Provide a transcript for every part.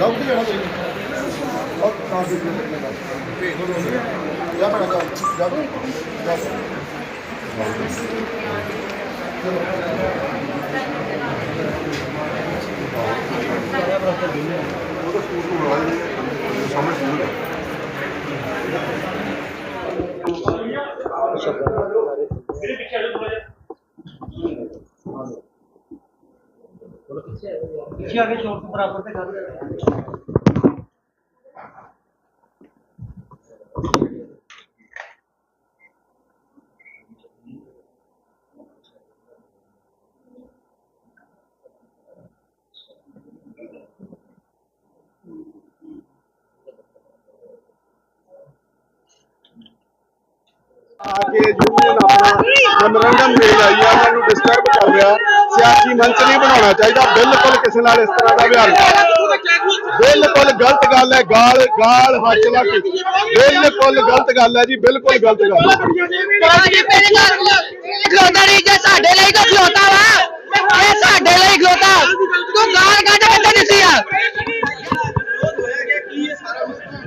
ਜਾਓ ਕਿੱਥੇ ਜਾਣਾ ਤੁਸੀਂ ਉਹ ਨਾ ਦੇ ਦੇ ਜਾ ਬੜਾ ਜਾ ਜਾ ਜਾ ਪਿੱਛੇ ਆ ਕੇ ਸ਼ੋਰ ਬਰਾਬਰ ਤੇ ਕਰ ਆ ਕੇ ਯੂਨੀਅਨ ਆਪਣਾ ਮੈਮੋਰੰਡਮ ਦੇ ਆਈ ਆ ਮੈਨੂੰ ਡਿਸਟਰਬ ਕਰ ਰਿਹਾ। ਸਿਆਸੀ ਮੰਚ ਨਹੀਂ ਬਣਾਉਣਾ ਚਾਹੀਦਾ, ਬਿਲਕੁਲ ਕਿਸੇ ਨਾਲ ਇਸ ਤਰ੍ਹਾਂ ਦਾ ਵਿਹਾਰ ਬਿਲਕੁਲ ਗਲਤ ਗੱਲ ਹੈ, ਗਾਲ ਗਾਲ ਹੱਥ ਲਾ ਕੇ ਬਿਲਕੁਲ ਗਲਤ ਗੱਲ ਹੈ ਜੀ, ਬਿਲਕੁਲ ਗਲਤ ਗੱਲ ਹੈ। ਖਲੋਤਾ ਨਹੀਂ ਜੇ ਸਾਡੇ ਲਈ ਤਾਂ ਖਲੋਤਾ ਵਾ। ਇਹ ਸਾਡੇ ਲਈ ਖਲੋਤਾ। ਤੂੰ ਗਾਲ ਕੱਢ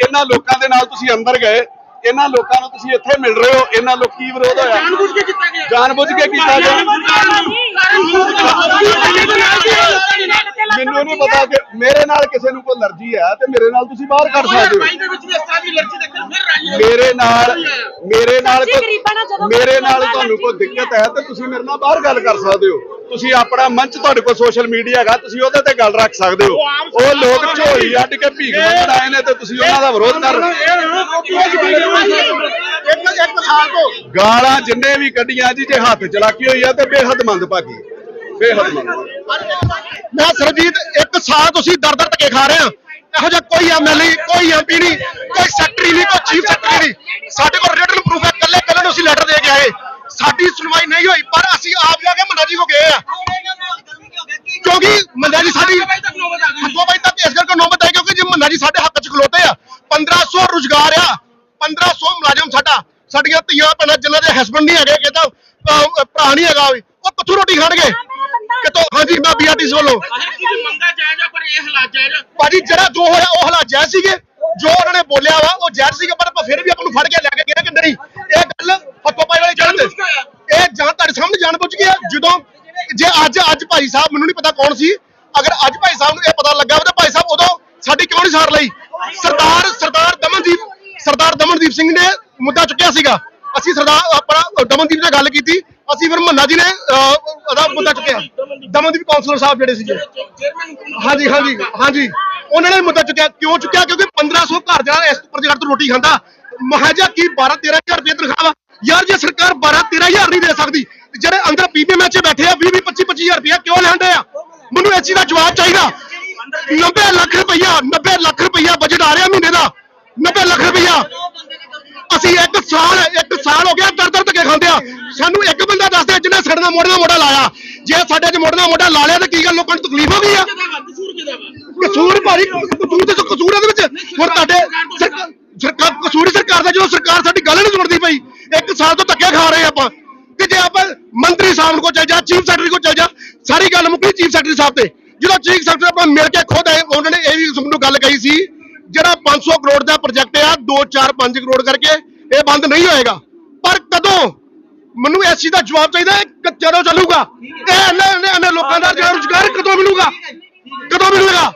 ਇਹਨਾਂ ਲੋਕਾਂ ਦੇ ਨਾਲ ਤੁਸੀਂ ਅੰਦਰ ਗਏ ਇਹਨਾਂ ਲੋਕਾਂ ਨੂੰ ਤੁਸੀਂ ਇੱਥੇ ਮਿਲ ਰਹੇ ਹੋ ਇਹਨਾਂ ਲੋਕ ਕੀ ਵਿਰੋਧ ਹੋਇਆ? ਜਾਣਬੁੱਝ ਕੇ ਕੀਤਾ ਗਿਆ। ਜਾਣਬੁੱਝ ਕੇ ਕੀਤਾ ਗਿਆ। ਮੈਨੂੰ ਨਹੀਂ ਪਤਾ ਕਿ ਮੇਰੇ ਨਾਲ ਕਿਸੇ ਨੂੰ ਕੋਈ ਅਲਰਜੀ ਹੈ ਤੇ ਮੇਰੇ ਨਾਲ ਤੁਸੀਂ ਬਾਹਰ ਕਰ ਸਕਦੇ ਹੋ। ਮੇਰੇ ਨਾਲ ਮੇਰੇ ਨਾਲ ਕੋਈ ਮੇਰੇ ਨਾਲ ਤੁਹਾਨੂੰ ਕੋਈ ਦਿੱਕਤ ਹੈ ਤੇ ਤੁਸੀਂ ਮੇਰੇ ਨਾਲ ਬਾਹਰ ਗੱਲ ਕਰ ਸਕਦੇ ਹੋ। ਤੁਸੀਂ ਆਪਣਾ ਮੰਚ ਤੁਹਾਡੇ ਕੋਲ ਸੋਸ਼ਲ ਮੀਡੀਆ ਹੈਗਾ ਤੁਸੀਂ ਉਹਦੇ ਤੇ ਗੱਲ ਰੱਖ ਸਕਦੇ ਹੋ। ਉਹ ਲੋਕ ਝੋਲੀ ਅੱਡ ਕੇ ਭੀਖ ਮੰਗਣ ਆਏ ਨੇ ਤੇ ਤੁਸੀਂ ਉਹਨਾਂ ਦਾ ਵਿਰੋਧ ਕਰ ਰਹੇ ਹੋ। ਗਾਲਾਂ ਜਿੰਨੇ ਵੀ ਕੱਢੀਆਂ ਜੀ ਜੇ ਹੱਥ ਚਲਾਕੀ ਹੋਈ ਆ ਤੇ ਬੇਹੱਦ ਮੰਦਭਾਗੀ। ਬੇਹੱਦ ਮੰਦਭਾਗੀ। ਮੈਂ ਸਰਜੀਤ ਇੱਕ ਸਾਲ ਤੁਸੀਂ ਦਰ ਦਰ ਧੱਕੇ ਖਾ ਰਹੇ ਆ ਇਹੋ ਜਿਹਾ ਕੋਈ ਐਮਐਲਏ ਕੋਈ ਐਮਪੀ ਨਹੀਂ ਕੋਈ ਸੈਕਟਰੀ ਨਹੀਂ ਕੋਈ ਚੀਫ ਸੈਕਟਰੀ ਨਹੀਂ। ਸਾਡੇ ਕੋਲ ਰਿਟਨ ਪ੍ਰੂਫ ਹੈ ਕੱਲੇ ਕੱਲੇ ਨੂੰ ਅਸੀਂ ਲੈਟਰ ਦੇ ਕੇ ਆਏ। ਸਾਡੀ ਸੁਣਵਾਈ ਨਹੀਂ ਹੋਈ ਪਰ ਅਸੀਂ ਆਪ ਜਾ ਕੇ ਮੰਨਾ ਜੀ ਕੋ ਗਏ ਆ। ਕਿਉਂਕਿ ਮੰਨਾ ਜੀ ਸਾਡੀ ਹੱਥੋਂ ਬਾਈ ਤੱਕ ਇਸ ਕਰਕੇ ਨੌਬਤ ਆਈ ਕਿਉਂਕਿ ਜੇ ਮੰਨਾ ਜੀ ਸਾਡੇ ਹੱਕ 'ਚ ਖਲੋਤੇ ਆ 1500 ਰੁਜ਼ਗਾਰ ਆ 1500 ਮੁਲਾਜ਼ਮ ਸਾਡਾ ਸਾਡੀਆਂ ਧੀਆਂ ਭੈਣਾਂ ਜਿਨ੍ਹਾਂ ਦੇ ਹਸਬੰਡ ਨਹੀਂ ਹੈਗੇ ਕਿਤਾ ਭਰਾ ਨਹੀਂ ਹੈਗਾ ਉਹ ਕਿੱਥੋਂ ਰੋਟੀ ਖਾਣਗੇ? ਕਿਤੋਂ ਹਾਂਜੀ ਮੈਂ ਬੀਆਰਟੀਸ ਵੱਲੋਂ। ਭਾਜੀ ਜਿਹੜਾ ਜੋ ਹੋਇਆ ਉਹ ਹਾਲਾਤ ਜਾਇਜ਼ ਸੀਗੇ। ਜੋ ਉਹਨਾਂ ਨੇ ਬੋਲਿਆ ਵਾ ਉਹ ਜਾਇਜ਼ ਸੀਗਾ ਪਰ ਆਪਾਂ ਫਿਰ ਵੀ ਆਪਾਂ ਨੂੰ ਫੜ ਕੇ ਲੈ ਕੇ ਗਏ ਕਿ ਨਹੀਂ ਇਹ ਗੱਲ ਹੱਥੋਂ ਪਾਈ ਵਾਲੀ ਜਾਣ ਇਹ ਜਾਣ ਤੁਹਾਡੇ ਸਾਹਮਣੇ ਜਾਣ ਬੁੱਝ ਗਿਆ ਜਦੋਂ ਜੇ ਅੱਜ ਅੱਜ ਭਾਈ ਸਾਹਿਬ ਮੈਨੂੰ ਨਹੀਂ ਪਤਾ ਕੌਣ ਸੀ। ਅਗਰ ਅੱਜ ਭਾਈ ਸਾਹਿਬ ਨੂੰ ਇਹ ਪਤਾ ਲੱਗਾ ਤਾਂ ਭਾਈ ਸਾਹਿਬ ਉਦੋਂ ਸਾਡੀ ਕਿਉਂ ਨਹੀਂ ਸਾਰ ਲਈ? ਸਰਦਾਰ ਸਰਦਾਰ ਦਮਨਦੀਪ ਸਰਦਾਰ ਦਮਨਦੀਪ ਸਿੰਘ ਨੇ ਮੁੱਦਾ ਚੁੱਕਿਆ ਸੀਗਾ। ਅਸੀਂ ਸਰਦਾਰ ਆਪਣਾ ਦਮਨਦੀਪ ਨਾਲ ਗੱਲ ਕੀਤੀ। ਅਸੀਂ ਫਿਰ ਮੰਨਾ ਜੀ ਨੇ ਅਹ, ਮੁੱਦਾ ਚੁੱਕਿਆ। ਦਮਨਦੀਪ ਕਾਉਂਸਲਰ ਸਾਹਿਬ ਜਿਹੜੇ ਸੀਗੇ। ਹਾਂਜੀ ਹਾਂਜੀ ਹਾਂਜੀ। ਉਹਨਾਂ ਨੇ ਮੁੱਦਾ ਚੁੱਕਿਆ। ਕਿਉਂ ਚੁੱਕਿਆ? ਕਿਉਂਕਿ 1500 ਘਰ ਜਿਹੜਾ ਇਸ ਪ੍ਰਜੈਕਟ ਤੋਂ ਰੋਟੀ ਖਾਂਦਾ ਮਹਾਜਾ ਕੀ 12 13000 ਰੁਪਏ ਤਨਖਾਹ ਵਾ। ਯਾਰ ਜੇ ਸਰਕਾਰ 12 13000 ਨਹੀਂ ਦੇ ਸਕਦੀ ਜਿਹੜੇ ਅੰਦਰ ਪੀਪੀਐਮ ਚ ਬੈਠੇ ਆ 20 25 25000 ਰੁਪਇਆ ਕਿਉਂ ਲੈਂਦੇ ਆ? ਮੈਨੂੰ ਇਸ ਚੀਜ਼ ਦਾ ਜਵਾਬ ਚਾਹੀਦਾ। 90 ਲੱਖ ਰੁਪਈਆ 90 ਲੱਖ ਰੁਪਈਆ ਬਜਟ ਆ ਰਿਹਾ ਮਹੀਨੇ ਦਾ। 90 ਲੱਖ ਰੁਪਈਆ ਅਸੀਂ ਇੱਕ ਸਾਲ ਇੱਕ ਸਾਲ ਹੋ ਗਿਆ ਦਰ ਦਰ ਧੱਕੇ ਖਾਂਦੇ ਆ। ਸਾਨੂੰ ਇੱਕ ਬੰਦਾ ਦੱਸ ਦੇ ਜਿਹਨੇ ਸਾਡੇ ਨਾਲ ਮੋਢੇ ਨਾਲ ਮੋਢਾ ਲਾਇਆ। ਜੇ ਸਾਡੇ 'ਚ ਮੋਢੇ ਨਾਲ ਮੋਢਾ ਲਾ ਲਿਆ ਤਾਂ ਕੀ ਗੱਲ, ਲੋਕਾਂ ਨੂੰ ਤਕਲੀਫ ਹੋ ਗਈ ਆ? ਕਸੂਰ ਭਾਰੀ, ਕਸੂਰ ਤੇ ਕਸੂਰ ਇਹਦੇ ਵਿੱਚ। ਹੁਣ ਤੁਹਾਡੇ ਸਰਕਾਰ ਕਸੂਰੀ ਸਰਕਾਰ ਦਾ ਜਦੋਂ ਸਰਕਾਰ ਸਾਡੀ ਗੱਲ ਨਹੀਂ ਸੁਣਦੀ ਪਈ, ਇੱਕ ਸਾਲ ਤੋਂ ਧੱਕੇ ਖਾ ਰਹੇ ਆਪਾਂ। ਤੇ ਜੇ ਆਪਾਂ ਮੰਤਰੀ ਸਾਹਿਬ ਕੋਲ ਚੱਲ ਜਾ ਚੀਫ ਸੈਕਟਰੀ ਕੋਲ ਚੱਲ ਜਾ, ਸਾਰੀ ਗੱਲ ਮੁੱਕੀ ਚੀਫ ਸੈਕਟਰੀ ਸਾਹਿਬ ਤੇ। ਜਦੋਂ ਚੀਫ ਸੈਕਟਰੀ ਆਪਾਂ ਮਿਲ ਕੇ ਖੁਦ ਆਏ, ਉਹਨਾਂ ਨੇ ਇਹ ਵੀ ਸਾਨੂੰ ਗੱਲ ਕਹੀ ਸੀ, ਜਿਹੜਾ 500 ਕਰੋੜ ਦਾ ਪ੍ਰੋਜੈਕਟ ਆ 2 4 5 ਕਰੋੜ ਕਰਕੇ, ਇਹ ਬੰਦ ਨਹੀਂ ਹੋਏਗਾ। ਪਰ ਕਦੋਂ? ਮੈਨੂੰ ਇਸ ਚੀਜ਼ ਦਾ ਜਵਾਬ ਚਾਹੀਦਾ ਹੈ ਕਦੋਂ ਚੱਲੂਗਾ? ਇਹ ਇੰਨੇ ਲੋਕਾਂ ਦਾ ਰੁਜ਼ਗਾਰ ਕਦੋਂ ਮਿਲੂਗਾ? ਕਦੋਂ ਮਿਲੂਗਾ?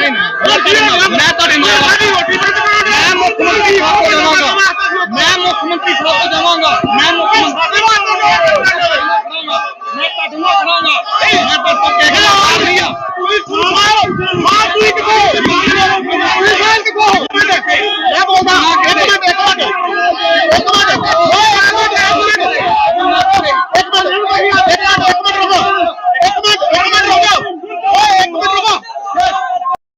ਮੈਂ ਤੁਹਾਡੇ ਨਾਲ ਮੈਂ ਮੁੱਖ ਮੰਤਰੀ ਸਾਹਿਬ ਕੋਲ ਜਾਵਾਂਗਾ ਮੈਂ ਮੁੱਖ ਮੰਤਰੀ ਸਾਹਿਬ ਕੋਲ ਜਾਵਾਂਗਾ ਮੈਂ ਮੁੱਖ ਮੰਤਰੀ ਮੈਂ ਤੁਹਾਡੇ ਨਾਲ ਖੜਾਂਗਾ ਮੈਂ ਤਾਂ ਕਹਿ ਕੇ ਆ ਰਹੀ ਆ